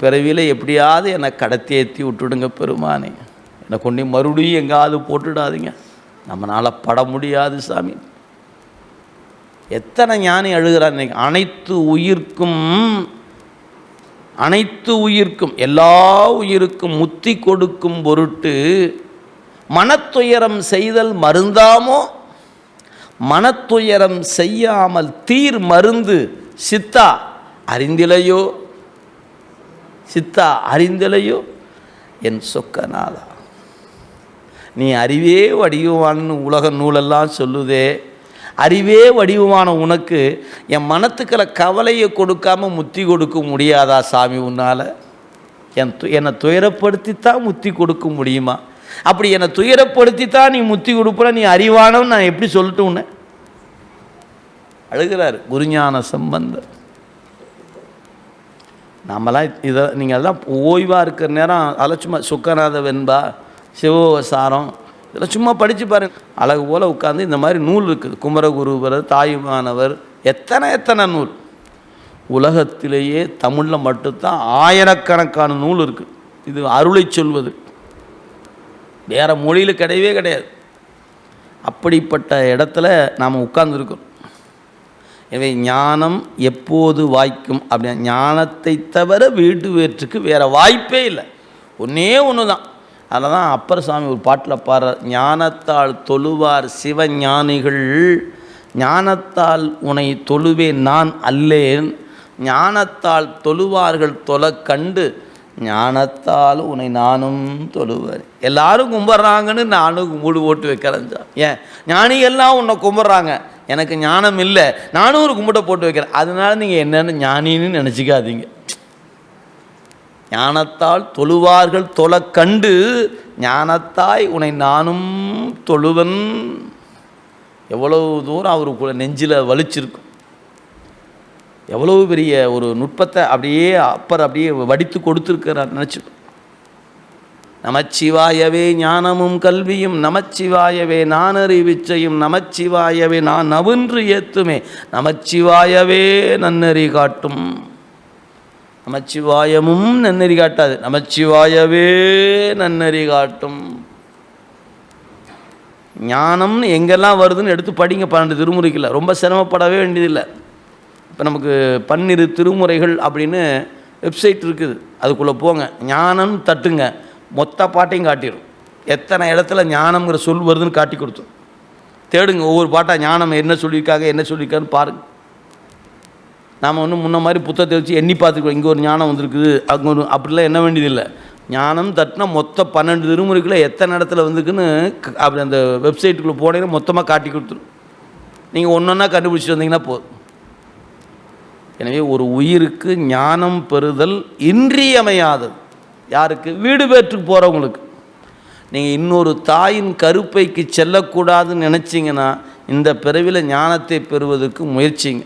பிறவியில் எப்படியாவது என்னை கடத்தி ஏற்றி விட்டுடுங்க பெருமானே. என்னை கொண்டு மறுபடியும் எங்காவது போட்டுடாதீங்க. நம்மளால் பட முடியாது சாமி. எத்தனை ஞானி அழுகிறான் அனைத்து உயிர்க்கும் அனைத்து உயிர்க்கும் எல்லா உயிருக்கும் முத்தி கொடுக்கும் பொருட்டு மனத்துயரம் செய்தல் மருந்தாமோ? மனத்துயரம் செய்யாமல் தீர் மருந்து சித்தா அறிந்திலையோ? சித்தா அறிந்தலையோ? என் சொக்கநாதா. நீ அறிவே வடிவான்னு உலக நூலெல்லாம் சொல்லுதே. அறிவே வடிவமான உனக்கு என் மனத்துக்களை கவலையை கொடுக்காம முத்தி கொடுக்க முடியாதா சாமி உன்னால்? என் து என்னை துயரப்படுத்தி தான் முத்தி கொடுக்க முடியுமா? அப்படி என்னை துயரப்படுத்தி தான் நீ முத்தி கொடுப்பல நீ அறிவானவன் நான் எப்படி சொல்லிட்டு உன்னை? அழுகிறார் குருஞான சம்பந்தர். நம்மளாம் இதை நீங்கள் எல்லாம் ஓய்வாக இருக்கிற நேரம் அதெல்லாம் சும்மா சுக்கநாத வெண்பா சிவசாரம் இதெல்லாம் சும்மா படித்து பாருங்க. அழகு போல் உட்காந்து இந்த மாதிரி நூல் இருக்குது. குமரகுருபரர் தாயுமானவர் எத்தனை எத்தனை நூல்? உலகத்திலேயே தமிழில் மட்டும்தான் ஆயிரக்கணக்கான நூல் இருக்குது இது அருளை சொல்வது. வேறு மொழியில் கிடையவே கிடையாது. அப்படிப்பட்ட இடத்துல நாம் உட்கார்ந்துருக்கோம் எனவே ஞானம் எப்போது வாய்க்கும் அப்படின்னா ஞானத்தை தவிர வீட்டு வேற்றுக்கு வேறு வாய்ப்பே இல்லை. ஒன்றே ஒன்று தான் அதில் தான் அப்பர் சாமி ஒரு பாட்டில் பாடுறார் ஞானத்தால் தொழுவார் சிவஞானிகள் ஞானத்தால் உனை தொழுவேன் நான் அல்லேன். ஞானத்தால் தொழுவார்கள் தொலை கண்டு ஞானத்தால் உன்னை நானும் தொழுவேன். எல்லாரும் கும்பிட்றாங்கன்னு நானும் கும்பிடு ஓட்டு வைக்கிறேன். ஏன்? ஞானிகள்லாம் உன்னை கும்பிட்றாங்க. எனக்கு ஞானம் இல்லை. நானும் ஒரு கும்பிட்டை போட்டு வைக்கிறேன். அதனால நீங்கள் என்னென்னு ஞானின்னு நினச்சிக்காதீங்க. ஞானத்தால் தொழுவார்கள் தொலை கண்டு ஞானத்தாய் உன்னை நானும் தொழுவன். எவ்வளவு தூரம் அவருக்குள்ள நெஞ்சில் வலிச்சிருக்கும். எவ்வளவு பெரிய ஒரு நுட்பத்தை அப்படியே அப்பர் அப்படியே வடித்து கொடுத்துருக்கிறார் நினச்சி நமச்சிவாயவே ஞானமும் கல்வியும் நமச்சிவாயவே நானறிவிச்சையும் நமச்சிவாயவே நான் நவின்று ஏத்துமே நமச்சிவாயவே நன்னறி காட்டும். நமச்சிவாயமும் நன்னறி காட்டாது நமச்சிவாயவே நன்னறி காட்டும். ஞானம்னு எங்கெல்லாம் வருதுன்னு எடுத்து படிங்க பன்னெண்டு திருமுறைக்கில் ரொம்ப சிரமப்படவே வேண்டியதில்லை. இப்போ நமக்கு பன்னிரு திருமுறைகள் அப்படின்னு வெப்சைட் இருக்குது. அதுக்குள்ளே போங்க. ஞானம் தட்டுங்க. மொத்த பாட்டையும் காட்டிடும் எத்தனை இடத்துல ஞானம்ங்கிற சொல் வருதுன்னு காட்டி கொடுத்தோம். தேடுங்க ஒவ்வொரு பாட்டாக ஞானம் என்ன சொல்லியிருக்காங்க என்ன சொல்லியிருக்கான்னு பாருங்கள் நாம் ஒன்றும் முன்ன மாதிரி புத்தகத்தை வச்சு எண்ணி பார்த்துக்கோ இங்கே ஒரு ஞானம் வந்திருக்குது அங்கே ஒரு அப்படிலாம் என்ன வேண்டியதில்லை. ஞானம் தட்டினா மொத்த பன்னெண்டு திருமுறைக்குள்ளே எத்தனை இடத்துல வந்துருக்குன்னு க- அப்படி அந்த வெப்சைட்டுக்குள்ளே போனீங்கன்னா மொத்தமாக காட்டி கொடுத்துரும். நீங்கள் ஒன்று ஒன்றா கண்டுபிடிச்சிட்டு வந்தீங்கன்னா போதும். எனவே ஒரு உயிருக்கு ஞானம் பெறுதல் இன்றியமையாதது. யாருக்கு? வீடு பேற்றுக்கு போகிறவங்களுக்கு நீங்கள் இன்னொரு தாயின் கருப்பைக்கு செல்லக்கூடாதுன்னு நினச்சிங்கன்னா இந்த பிறவியில் ஞானத்தை பெறுவதற்கு முயற்சிங்க.